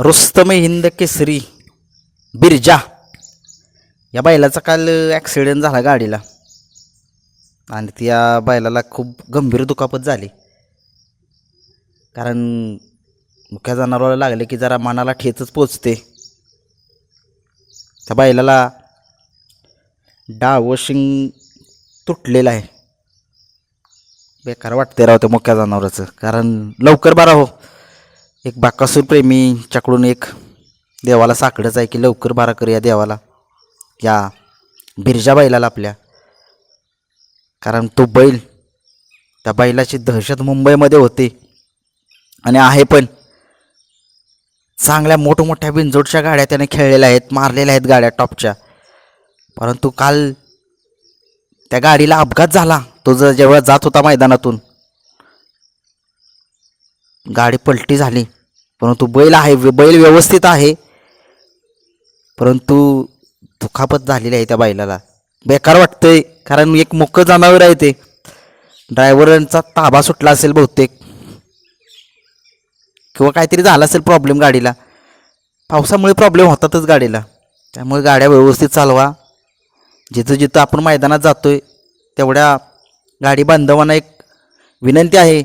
रुस्तम हिंद केसरी बिरजा. या बैलाचा काल ॲक्सिडेंट झाला गाडीला. आणि त्या बैलाला खूप गंभीर दुखापत झाली. कारण मुख्या जनावराला लागले की जरा मनाला ठेचच पोचते. त्या बैलाला डावं शिंग तुटलेलं आहे. बेकार वाटते राव त्या मुख्या जनावराचं. कारण लवकर बरा हो. एक बाकासूर प्रेमीच्याकडून एक देवाला साकडंच आहे की लवकर बारा या देवाला या बिरजा बैलाला आपल्या. कारण तो बैल त्या बैलाची दहशत मुंबईमध्ये होते आणि आहे पण. चांगल्या मोठमोठ्या बिनजोडच्या गाड्या त्याने खेळलेल्या आहेत मारलेल्या आहेत गाड्या टॉपच्या. परंतु काल त्या गाडीला अपघात झाला तो जर जेव्हा जात होता मैदानातून गाडी पलटी झाली. परंतु बैल आहे बैल व्यवस्थित आहे. परंतु दुखापत झालेली आहे त्या बैलाला. बेकार वाटतंय कारण एक मुक्क जनावर आहे ते. ड्रायव्हरांचा ताबा सुटला असेल बहुतेक. किंवा काहीतरी झाला असेल प्रॉब्लेम गाडीला. पावसामुळे प्रॉब्लेम होतातच गाडीला. त्यामुळे गाड्या व्यवस्थित चालवा. जिथं जिथं आपण मैदानात जातो आहे तेवढ्या गाडी बांधवांना एक विनंती आहे.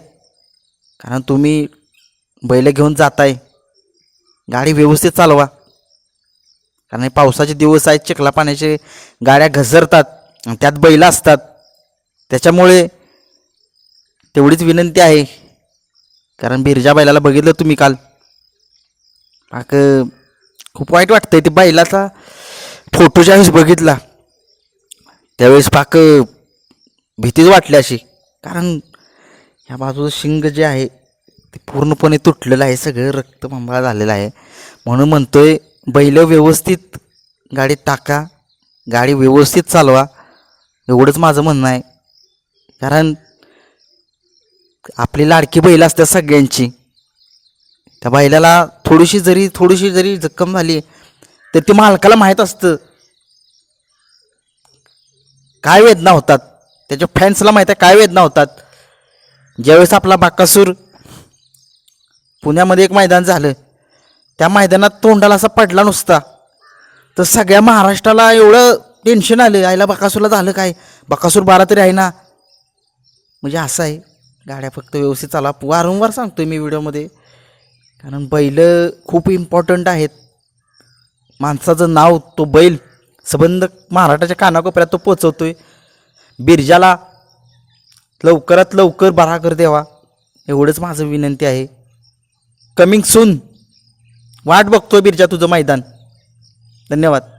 कारण तुम्ही बैल घेऊन जाताय. गाडी व्यवस्थित चालवा. कारण हे पावसाचे दिवस आहेत चिखला पाण्याचे गाड्या घसरतात आणि त्यात बैल असतात. त्याच्यामुळे तेवढीच विनंती आहे. कारण बिरजा बैलाला बघितलं तुम्ही काल. बाक खूप वाईट वाटतंय ते बैलाचा फोटो ज्यावेळेस बघितला त्यावेळेस पाक भीतीच वाटली अशी. कारण ह्या बाजूचं शिंग जे आहे ते पूर्णपणे तुटलेलं आहे सगळं रक्तबंबाळ झालेलं आहे. म्हणून म्हणतोय बैल व्यवस्थित गाडीत टाका गाडी व्यवस्थित चालवा. एवढंच माझं म्हणणं आहे. कारण आपली लाडकी बैल असतात सगळ्यांची. त्या बैलाला थोडीशी जरी थोडीशी जरी जखम झाली तर ती मालकाला माहीत असतं. काय वेदना होतात? त्याच्या फॅन्सला माहीत आहे काय वेदना होतात? ज्यावेळेस आपला बाकासूर पुण्यामध्ये एक मैदान झालं. त्या मैदानात तोंडाला असा पडला नुसता. तर सगळ्या महाराष्ट्राला एवढं टेन्शन आलं. आईला बकासूरला झालं काय? बकासूर बारा तरी आहे ना? म्हणजे असं आहे. गाड्या फक्त व्यवस्थित चाला. वारंवार सांगतोय मी व्हिडिओमध्ये. कारण बैल खूप इम्पॉर्टंट आहेत. माणसाचं नाव तो बैल संबंध महाराष्ट्राच्या कानाकोपऱ्यात तो पोचवतो आहे बिरजाला लवकरात लवकर बरा कर देवा. एवढंच माझं विनंती आहे. Coming soon. वाट बघतो बिरजा तुझं मैदान. धन्यवाद.